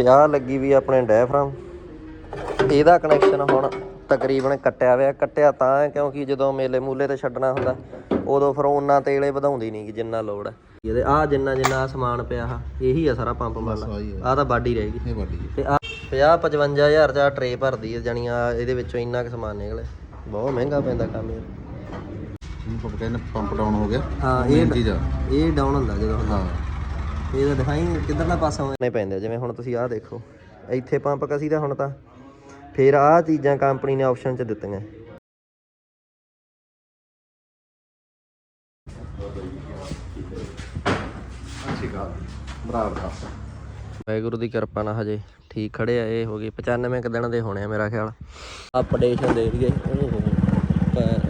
ਤੇ ਆਹ ਲੱਗੀ ਵੀ ਆਪਣੇ ਡਾਇਫਰਾਮ ਇਹਦਾ ਕਨੈਕਸ਼ਨ ਹੁਣ ਤਕਰੀਬਨ ਕੱਟਿਆ ਹੋਇਆ। ਕੱਟਿਆ ਤਾਂ ਹੈ ਕਿਉਂਕਿ ਜਦੋਂ ਮੇਲੇ ਮੂਲੇ ਤੇ ਛੱਡਣਾ ਹੁੰਦਾ ਉਦੋਂ ਫਿਰ ਉਹਨਾਂ ਤੇਲੇ ਵਧਾਉਂਦੀ ਨਹੀਂ ਜਿੰਨਾ ਲੋੜ ਹੈ। ਇਹਦੇ ਆ ਜਿੰਨਾ ਜਿੰਨਾ ਸਮਾਨ ਪਿਆ ਆ ਇਹੀ ਆ ਸਾਰਾ ਪੰਪ ਆਹੀ ਆ। ਤਾਂ ਬਾਡੀ ਇਹ ਵੱਡੀ ਤੇ ਆ 50 55000 ਦਾ ਟਰੇ ਭਰਦੀ ਹੈ ਜਾਣੀ ਆ ਇਹਦੇ ਵਿੱਚੋਂ ਇੰਨਾ ਕੁ ਸਮਾਨ ਨਿਕਲੇ ਬਹੁਤ ਮਹਿੰਗਾ ਪੈਂਦਾ ਕੰਮ ਇਹ। ਪੰਪ ਕਹਿੰਦੇ ਪੰਪ ਡਾਊਨ ਹੋ ਗਿਆ। ਹਾਂ ਇਹ ਚੀਜ਼ ਆ ਇਹ ਡਾਊਨ ਹੁੰਦਾ ਜਦੋਂ ਹੁੰਦਾ ਹਾਂ ਇਹਦਾ ਦਿਖਾਈ ਕਿੱਧਰਲਾ ਪਾਸਾ ਨਹੀਂ ਪੈਂਦੇ ਜਿਵੇਂ ਹੁਣ ਤੁਸੀਂ ਆਹ ਦੇਖੋ। ਇੱਥੇ ਪੰਪ ਕਸੀ ਦਾ ਹੁਣ ਤਾਂ। ਫਿਰ ਆਹ ਚੀਜ਼ਾਂ ਕੰਪਨੀ ਨੇ ਆਪਸ਼ਨ 'ਚ ਦਿੱਤੀਆਂ। ਬਰਾਬਰ ਵਾਹਿਗੁਰੂ ਦੀ ਕਿਰਪਾ ਨਾਲ ਹਜੇ ਠੀਕ ਖੜੇ ਆ ਇਹ ਹੋ ਗਏ 95 ਕੁ ਦਿਨ ਦੇ ਹੋਣੇ ਆ ਮੇਰਾ ਖਿਆਲ। ਅਪਡੇਸ਼ਨ ਦੇ ਦਈਏ।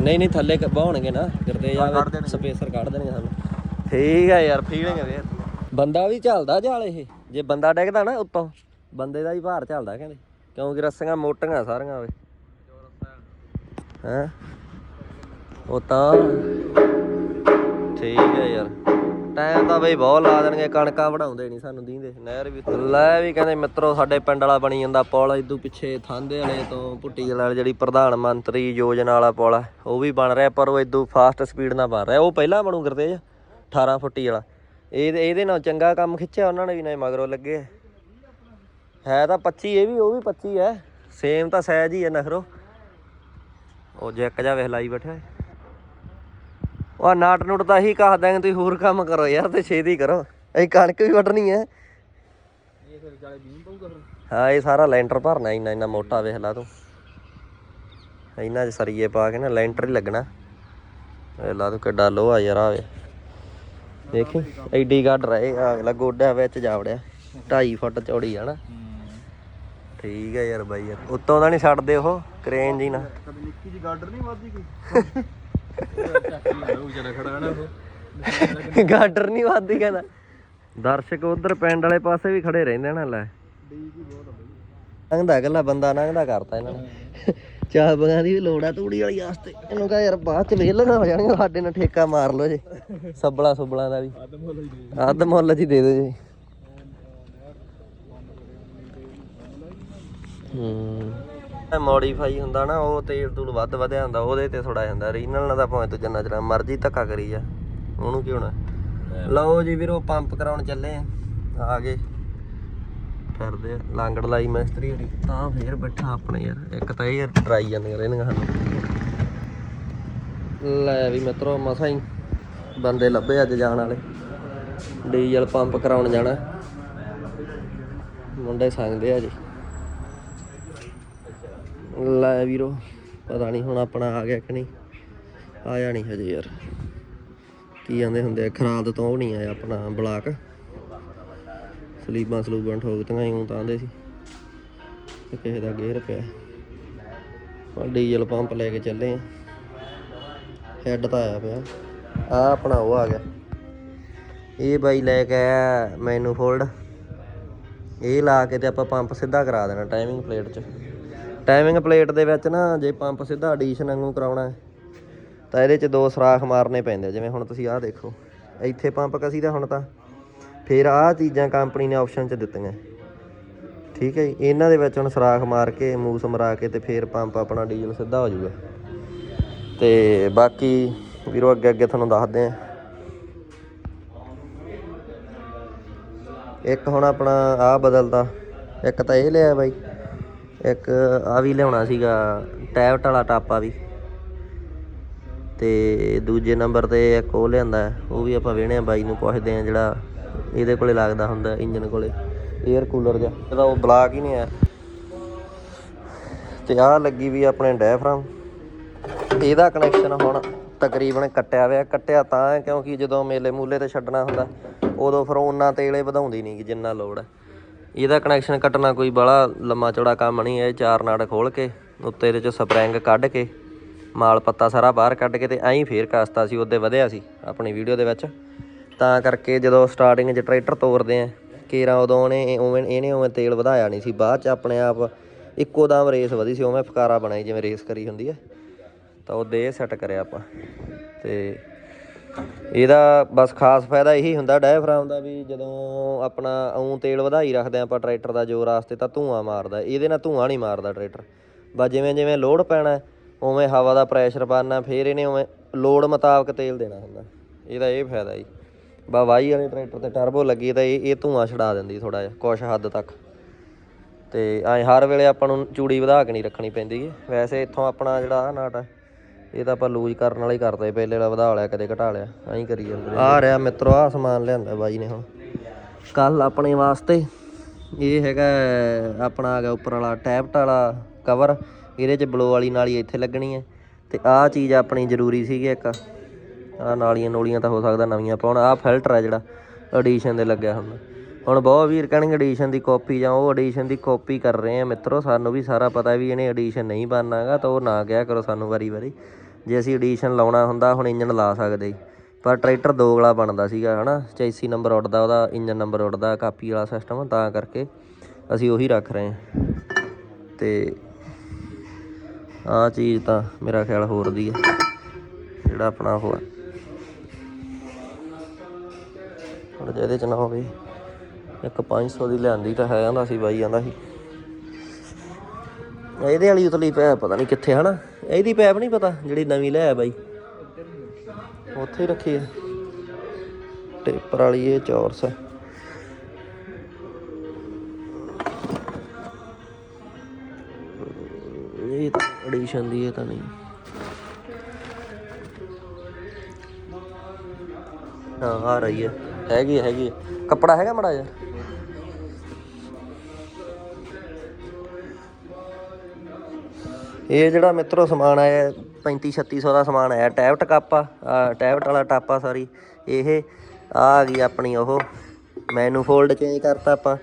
ਨਹੀਂ ਨਹੀਂ ਥੱਲੇ ਕ- ਬਹਾਉਣਗੇ ਨਾ ਕਰਦੇ ਜਾਵੇ ਸਪੇਸਰ ਕੱਢ ਦੇਣਗੇ ਸਾਨੂੰ। ਠੀਕ ਆ ਯਾਰ ਫੀਲਿੰਗ ਹੈ ਵੇਰ ਬੰਦਾ ਵੀ ਚੱਲਦਾ ਜਾਲ ਇਹ। ਜੇ ਬੰਦਾ ਡਿੱਗਦਾ ਨਾ ਉੱਤੋਂ, ਬੰਦੇ ਦਾ ਵੀ ਭਾਰ ਚੱਲਦਾ ਕਹਿੰਦੇ। ਕਿਉਂਕਿ ਰੱਸੀਆਂ ਮੋਟੀਆਂ ਸਾਰੀਆਂ ਵੇ। ਹੈਂ? ਉਹ ਤਾਂ ਠੀਕ ਹੈ ਯਾਰ। ਟਾਈਮ ਤਾਂ ਬਈ ਬਹੁਤ ਲਾ ਦੇਣਗੇ, ਕਣਕਾਂ ਵਢਾਉਂਦੇ ਨਹੀਂ ਸਾਨੂੰ ਦੀਂਦੇ। ਨਹਿਰ ਵੀ ਲੈ ਵੀ ਕਹਿੰਦੇ ਮਿੱਤਰੋ, ਸਾਡੇ ਪਿੰਡ ਵਾਲਾ ਬਣੀ ਜਾਂਦਾ ਪੁਲ, ਇਦੋਂ ਪਿੱਛੇ ਥਾਂਦੇ ਵਾਲੇ ਤੋਂ ਪੁੱਟੀ ਵਾਲਾ ਜਿਹੜੀ ਪ੍ਰਧਾਨ ਮੰਤਰੀ ਯੋਜਨਾ ਵਾਲਾ ਪੁਲ ਆ, ਉਹ ਵੀ ਬਣ ਰਿਹਾ, ਪਰ ਉਹ ਇਦੋਂ ਫਾਸਟ ਸਪੀਡ ਨਾਲ ਬਣ ਰਿਹਾ। ਉਹ ਪਹਿਲਾਂ ਬਣੂ ਕਰਦੇ 18 ਫੁੱਟੀ ਵਾਲਾ। ਇਹ ਇਹਦੇ ਨਾਲ ਚੰਗਾ ਕੰਮ ਖਿੱਚਿਆ ਉਹਨਾਂ ਨੇ ਵੀ ਨਾ ਮਗਰੋਂ ਲੱਗੇ। ਹੈ ਤਾਂ 25 ਇਹ ਵੀ ਉਹ ਵੀ 25 ਹੈ। ਸੇਮ ਤਾਂ ਸਾਈਜ਼ ਹੀ ਹੈ ਨਖਰੋ। ਉਹ ਜੈਕ ਜਾ ਵੇਖ ਲਾਈ ਬੈਠਾ ਉਹ ਨਾਟ ਨੂਟ ਤਾਂ ਹੀ ਕਹ ਦਾਂਗੇ ਤੁਸੀਂ ਹੋਰ ਕੰਮ ਕਰੋ ਯਾਰ ਤੇ ਛੇਤੀ ਕਰੋ। ਅਸੀਂ ਕਣਕ ਵੀ ਵੱਢਣੀ ਹੈ। ਹਾਂ, ਇਹ ਸਾਰਾ ਲੈਂਟਰ ਭਰਨਾ ਇੰਨਾ ਇੰਨਾ ਮੋਟਾ ਵੇਖ ਲਾ ਤੂੰ। ਇੰਨਾ ਚ ਸਰੀਏ ਪਾ ਕੇ ਨਾ ਲੈਂਟਰ ਹੀ ਲੱਗਣਾ। ਵੇਖ ਲਾ ਤੂੰ ਕਿੱਡਾ ਲੋਹਾ ਯਾਰ ਆਵੇ ਦੇਖੀ ਐਡੀ ਗੱਡ ਰਹੇ ਅਗਲਾ ਗੋਡਾ ਵਿੱਚ ਜਾ ਵੜਿਆ 2.5 ਫੁੱਟ ਚੌੜੀ ਆ ਨਾ। ਠੀਕ ਹੈ ਯਾਰ ਬਾਈ ਯਾਰ ਉੱਤੋਂ ਦਾ ਨਹੀਂ ਛੱਡਦੇ ਉਹ ਕ੍ਰੇਨ ਜੀ ਨਾ। ਕਦੇ ਨਿੱਕੀ ਜੀ ਗਾਰਡਰ ਨਹੀਂ ਵੱਧਦੀ ਕੋਈ? ਗਾਡਰ ਨਹੀਂ ਵੱਧਦੀ ਕਹਿੰਦਾ। ਦਰਸ਼ਕ ਉਧਰ ਪਿੰਡ ਵਾਲੇ ਪਾਸੇ ਵੀ ਖੜੇ ਰਹਿੰਦੇ ਨਾ ਲੈ। ਲੰਘਦਾ ਗੱਲਾ ਬੰਦਾ ਲੰਘਦਾ ਕਰਤਾ ਇਹਨਾਂ ਨੇ। ਚਾਹ ਦੀ ਲੋੜ ਆ ਤੂੜੀ ਵਾਲੀ ਵਾਸਤੇ। ਇਹਨੂੰ ਕਹ ਯਾਰ ਬਾਅਦ ਚ ਵੇਲਣਾ ਹੋ ਜਾਣਗੇ, ਸਾਡੇ ਨਾਲ ਠੇਕਾ ਮਾਰ ਲਓ ਜੇ। ਸੱਬਲਾ ਸੁਬਲਾ ਦਾ ਵੀ। ਅੱਧ ਮੁੱਲ ਜੀ ਦੇ ਦਿਓ ਜੀ। ਹੂੰ। ਮੋਡੀਫਾਈ ਹੁੰਦਾ ਨਾ, ਉਹ ਤੇਲ ਤੂਲ ਵੱਧ ਵਧਿਆ ਹੁੰਦਾ, ਉਹਦੇ ਤੇ ਥੋੜਾ ਜਾਂਦਾ ਰੀਨਲ ਨਾਲ ਤਾਂ ਭਾਵੇਂ ਤੂੰ ਜਿੰਨਾ ਚਿਰ ਮਰਜ਼ੀ ਧੱਕਾ ਕਰੀ ਜਾ। ਉਹਨੂੰ ਕੀ ਹੋਣਾ ਲਓ ਜੀ ਵੀਰੋ, ਪੰਪ ਕਰਾਉਣ ਚੱਲੇ ਆ ਆ ਗਏ। ਕਰਦੇ ਆ, ਲਾਂਗੜ ਲਾਈ ਮਿਸਤਰੀ ਹੋਰੀ ਤਾਂ ਫੇਰ ਬੈਠਾ ਆਪਣੇ ਯਾਰ। ਇੱਕ ਤਾਂ ਇਹ ਯਾਰ ਡਰਾਈ ਜਾਂਦੀਆਂ ਰਹਿੰਦੀਆਂ ਸਾਨੂੰ। ਲੈ ਵੀ ਮਿੱਤਰੋ ਮਸਾਂ ਹੀ ਬੰਦੇ ਲੱਭੇ ਅੱਜ ਜਾਣ ਵਾਲੇ। ਡੀਜ਼ਲ ਪੰਪ ਕਰਾਉਣ ਜਾਣਾ। ਮੁੰਡੇ ਸੰਗਦੇ ਆ ਜੀ ਲੈ ਵੀਰੋ ਪਤਾ ਨਹੀਂ ਹੁਣ ਆਪਣਾ ਆ ਗਿਆ ਕਿ ਨਹੀਂ। ਆਇਆ ਨਹੀਂ ਹਜੇ ਯਾਰ। ਕੀ ਜਾਂਦੇ ਹੁੰਦੇ ਆ ਖਰਾਦ ਤੋਂ ਉਹ ਨਹੀਂ ਆਇਆ ਆਪਣਾ ਬਲਾਕ। ਸਲੀਬਾਂ ਸਲੂਬਾਂ ਠੋਕਤੀਆਂ ਹੀ ਤਾਂ ਆਂਦੇ ਸੀ ਤੇ ਕਿਸੇ ਦਾ ਗੇਅਰ ਪਿਆ ਹੁਣ ਡੀਜ਼ਲ ਪੰਪ ਲੈ ਕੇ ਚੱਲੇ ਆ। ਹੈੱਡ ਤਾਂ ਆਇਆ ਪਿਆ। ਆ ਆਪਣਾ ਉਹ ਆ ਗਿਆ। ਇਹ ਬਾਈ ਲੈ ਕੇ ਆਇਆ ਮੈਨੂ ਫੋਲਡ ਇਹ ਲਾ ਕੇ ਤੇ ਆਪਾਂ ਪੰਪ ਸਿੱਧਾ ਕਰਾ ਦੇਣਾ ਟਾਈਮਿੰਗ ਪਲੇਟ 'ਚ। ਟਾਈਮਿੰਗ ਪਲੇਟ ਦੇ ਵਿੱਚ ਨਾ ਜੇ ਪੰਪ ਸਿੱਧਾ ਐਡੀਸ਼ਨ ਵਾਂਗੂ ਕਰਾਉਣਾ ਹੈ, ਤਾਂ ਇਹਦੇ 'ਚ ਦੋ ਸਰਾਖ ਮਾਰਨੇ ਪੈਂਦੇ ਜਿਵੇਂ ਹੁਣ ਤੁਸੀਂ ਆਹ ਦੇਖੋ, ਇੱਥੇ ਪੰਪ ਕਸੀ ਦਾ ਹੁਣ ਤਾਂ। ਫਿਰ ਆਹ ਚੀਜ਼ਾਂ ਕੰਪਨੀ ਨੇ ਆਪਸ਼ਨ 'ਚ ਦਿੱਤੀਆਂ। ਠੀਕ ਹੈ ਜੀ, ਇਹਨਾਂ ਦੇ ਵਿੱਚ ਹੁਣ ਸਰਾਖ ਮਾਰ ਕੇ, ਮੂਸ ਮਰਾ ਕੇ ਤੇ ਫਿਰ ਪੰਪ ਆਪਣਾ ਡੀਜ਼ਲ ਸਿੱਧਾ ਹੋ ਜਾਊਗਾ। ਤੇ ਬਾਕੀ ਵੀਰੋ ਅੱਗੇ ਅੱਗੇ ਤੁਹਾਨੂੰ ਦੱਸਦੇ ਆ ਇੱਕ ਹੁਣ ਆਪਣਾ ਆ ਬਦਲਦਾ, ਇੱਕ ਤਾਂ ਇਹ ਲਿਆ ਬਾਈ, ਇੱਕ ਆ ਵੀ ਲਿਆਉਣਾ ਸੀਗਾ, ਟੈਬਟ ਵਾਲਾ ਟਾਪਾ ਵੀ। ਤੇ ਦੂਜੇ ਨੰਬਰ ਤੇ ਇੱਕ ਉਹ ਲਿਆਂਦਾ, ਉਹ ਵੀ ਆਪਾਂ ਵੇਹਣੇ ਆ ਬਾਈ ਨੂੰ ਪੁੱਛਦੇ ਆ ਜਿਹੜਾ ਇਹਦੇ ਕੋਲੇ ਲੱਗਦਾ ਹੁੰਦਾ, ਇੰਜਨ ਕੋਲੇ 에ਅਰ ਕੂਲਰ ਜਿਹਾ। ਇਹਦਾ ਉਹ ਬਲਾਕ ਹੀ ਨਹੀਂ ਆ ਤੇ ਆ ਲੱਗੀ ਵੀ ਆਪਣੇ ਡੈਫਰਮ ਇਹਦਾ ਕਨੈਕਸ਼ਨ ਹੁਣ ਤਕਰੀਬਨ ਕੱਟਿਆ ਹੋਇਆ। ਕੱਟਿਆ ਤਾਂ ਕਿਉਂਕਿ ਜਦੋਂ ਮੇਲੇ ਮੂਲੇ ਤੇ ਛੱਡਣਾ ਹੁੰਦਾ, ਉਦੋਂ ਫਿਰ ਉਹਨਾਂ ਤੇਲੇ ਵਧਾਉਂਦੀ ਨਹੀਂ ਜਿੰਨਾ ਲੋੜ ਹੈ। ਇਹਦਾ ਕਨੈਕਸ਼ਨ ਕੱਟਣਾ ਕੋਈ ਬੜਾ ਲੰਮਾ ਚੌੜਾ ਕੰਮ ਨਹੀਂ ਹੈ। ਇਹ ਚਾਰ ਨਾੜ ਖੋਲ ਕੇ, ਉੱਤੇ ਇਹਦੇ ਚ ਸਪਰਿੰਗ ਕੱਢ ਕੇ, ਮਾਲ ਪੱਤਾ ਸਾਰਾ ਬਾਹਰ ਕੱਢ ਕੇ ਤੇ ਐਂ ਫੇਰ ਕਾਸਤਾ ਸੀ, ਉਹਦੇ ਵਧਿਆ ਸੀ ਆਪਣੀ ਵੀਡੀਓ ਦੇ ਵਿੱਚ। ਤਾਂ ਕਰਕੇ ਜਦੋਂ ਸਟਾਰਟਿੰਗ 'ਚ ਟਰੈਕਟਰ ਤੋਰਦੇ ਆ, ਕੇਰਾ ਉਦੋਂ ਉਹਨੇ ਉਵੇਂ, ਇਹਨੇ ਉਵੇਂ ਤੇਲ ਵਧਾਇਆ ਨਹੀਂ ਸੀ, ਬਾਅਦ 'ਚ ਆਪਣੇ ਆਪ ਇੱਕੋ ਦਮ ਰੇਸ ਵਧੀ ਸੀ, ਉਵੇਂ ਫਕਾਰਾ ਬਣਾਈ, ਜਿਵੇਂ ਰੇਸ ਕਰੀ ਹੁੰਦੀ ਹੈ ਤਾਂ ਉਹਦੇ ਇਹ ਸੈੱਟ ਕਰਿਆ ਆਪਾਂ। ਤੇ ਇਹਦਾ ਬਸ ਖਾਸ ਫਾਇਦਾ ਇਹੀ ਹੁੰਦਾ ਡਾਇਫਰਾਮ ਦਾ ਵੀ ਜਦੋਂ ਆਪਣਾ ਉਂ ਤੇਲ ਵਧਾਈ ਰੱਖਦੇ ਆਪਾਂ ਟਰੈਕਟਰ ਦਾ ਜ਼ੋਰ ਵਾਸਤੇ, ਤਾਂ ਧੂਆਂ ਮਾਰਦਾ। ਇਹਦੇ ਨਾਲ ਧੂਆਂ ਨਹੀਂ ਮਾਰਦਾ ਟਰੈਕਟਰ। ਬਸ ਜਿਵੇਂ ਜਿਵੇਂ ਲੋਡ ਪੈਣਾ, ਉਵੇਂ ਹਵਾ ਦਾ ਪ੍ਰੈਸ਼ਰ ਪਾਣਾ ਫਿਰ ਇਹਨੇ ਉਵੇਂ ਲੋਡ ਮੁਤਾਬਕ ਤੇਲ ਦੇਣਾ ਹੁੰਦਾ। ਇਹਦਾ ਇਹ ਫਾਇਦਾ ਜੀ। ਬਾ ਵਾਈ ਵਾਲੇ ਟਰੈਕਟਰ ਤੇ ਟਰਬੋ ਲੱਗੀ ਤਾਂ ਇਹ ਇਹ ਧੂਆਂ ਛਡਾ ਦਿੰਦੀ ਥੋੜਾ ਜਿਹਾ ਕੁਛ ਹੱਦ ਤੱਕ। ਤੇ ਐ ਹਰ ਵੇਲੇ ਆਪਾਂ ਨੂੰ ਚੂੜੀ ਵਧਾ ਕੇ ਨਹੀਂ ਰੱਖਣੀ ਪੈਂਦੀ। ਵੈਸੇ ਇੱਥੋਂ ਆਪਣਾ ਜਿਹੜਾ ਆਹ ਨਾਟ ਆ ਇਹ ਤਾਂ ਆਪਾਂ ਲੂਜ਼ ਕਰਨ ਵਾਲਾ ਹੀ ਕਰਦੇ ਪਹਿਲੇ ਵਾਲਾ ਵਧਾ ਲਿਆ ਕਦੇ ਘਟਾ ਲਿਆ ਐਂ ਕਰੀ ਜਾਂਦੇ ਆ ਰਿਹਾ ਮਿੱਤਰੋ ਆ ਸਮਾਨ ਲਿਆਂਦਾ ਬਾਈ ਨੇ ਹੁਣ। ਕੱਲ ਆਪਣੇ ਵਾਸਤੇ ਇਹ ਹੈਗਾ ਆਪਣਾ ਆ ਗਿਆ ਉੱਪਰ ਵਾਲਾ ਟੈਪਟ ਵਾਲਾ ਕਵਰ ਇਹਦੇ ਚ ਬਲੋ ਵਾਲੀ ਨਾਲੀ ਇੱਥੇ ਲੱਗਣੀ ਹੈ ਤੇ ਆਹ ਚੀਜ਼ ਆਪਣੀ ਜ਼ਰੂਰੀ ਸੀਗੀ ਇੱਕ। ਆ ਨਾਲੀਆਂ ਨੂਲੀਆਂ ਤਾਂ ਹੋ ਸਕਦਾ ਨਵੀਆਂ ਪਾਉਣ। ਆਹ ਫਿਲਟਰ ਆ ਜਿਹੜਾ ਐਡੀਸ਼ਨ ਦੇ ਲੱਗਿਆ ਹੁੰਦਾ। ਹੁਣ ਬਹੁਤ ਵੀਰ ਕਹਿਣਗੇ ਐਡੀਸ਼ਨ ਦੀ ਕਾਪੀ ਜਾਂ ਉਹ ਐਡੀਸ਼ਨ ਦੀ ਕਾਪੀ ਕਰ ਰਹੇ ਆ ਮਿੱਤਰੋ, ਸਾਨੂੰ ਵੀ ਸਾਰਾ ਪਤਾ ਵੀ ਇਹਨੇ ਐਡੀਸ਼ਨ ਨਹੀਂ ਬਣਨਾਗਾ ਤਾਂ ਉਹ ਨਾ ਕਿਹਾ ਕਰੋ ਸਾਨੂੰ ਵਾਰੀ ਵਾਰੀ। ਜੇ ਅਸੀਂ ਐਡੀਸ਼ਨ ਲਾਉਣਾ ਹੁੰਦਾ, ਹੁਣ ਇੰਜਨ ਲਾ ਸਕਦੇ ਪਰ ਟਰੈਕਟਰ ਦੋਗਲਾ ਬਣਦਾ ਸੀਗਾ, ਹਨਾ? 84 ਨੰਬਰ ਉੱਡਦਾ, ਉਹਦਾ ਇੰਜਨ ਨੰਬਰ ਉੱਡਦਾ, ਕਾਪੀ ਵਾਲਾ ਸਿਸਟਮ ਤਾਂ ਕਰਕੇ ਅਸੀਂ ਉਹੀ ਰੱਖ ਰਹੇ ਹਾਂ। ਤੇ ਆਹ ਚੀਜ਼ ਤਾਂ ਮੇਰਾ ਖਿਆਲ ਹੋਰ ਦੀ ਹੈ। ਜਿਹੜਾ ਆਪਣਾ ਉਹ ਹੈ ਥੋੜਾ ਇਹਦੇ ਚ ਨਾ ਹੋਵੇ। ਇੱਕ 500 ਦੀ ਲਿਆਂਦੀ ਤਾਂ ਹੈ, ਆਂਦਾ ਸੀ, ਬਾਈ ਆਂਦਾ ਸੀ। ਇਹਦੇ ਵਾਲੀ ਉਤਲੀ ਪੈਪ ਪਤਾ ਨਹੀਂ ਕਿੱਥੇ, ਹਨਾ? ਇਹਦੀ ਪੈਪ ਨਹੀਂ ਪਤਾ ਜਿਹੜੀ ਨਵੀਂ ਲਿਆ ਬਾਈ। ਉੱਥੇ ਹੀ ਰੱਖੀ ਹੈ ਟੇਪਰ ਵਾਲੀ ਇਹ ਚੌਰਸ ਹੈ ਇਹ ਐਡੀਸ਼ਨ ਦੀ, ਇਹ ਤਾਂ ਨਹੀਂ। ਹਾਂ, ਆ ਰਹੀ ਹੈ ਹੈਗੀ ਹੈ, ਹੈਗੀ ਹੈ। ਕੱਪੜਾ ਹੈਗਾ ਮੜਾ ਜਿਹਾ? ਇਹ ਜਿਹੜਾ ਮਿੱਤਰੋ ਸਮਾਨ ਆਇਆ 35 3600 ਦਾ ਸਮਾਨ ਆਇਆ ਟੈਬਟ ਕੱਪ ਆ ਟੈਬਟ ਵਾਲਾ ਟਾਪਾ ਸਾਰੀ ਇਹ ਆ ਆ ਗਈ ਆਪਣੀ ਉਹ ਮੈਨੂ ਫੋਲਡ ਚੇਂਜ ਕਰਤਾ ਆਪਾਂ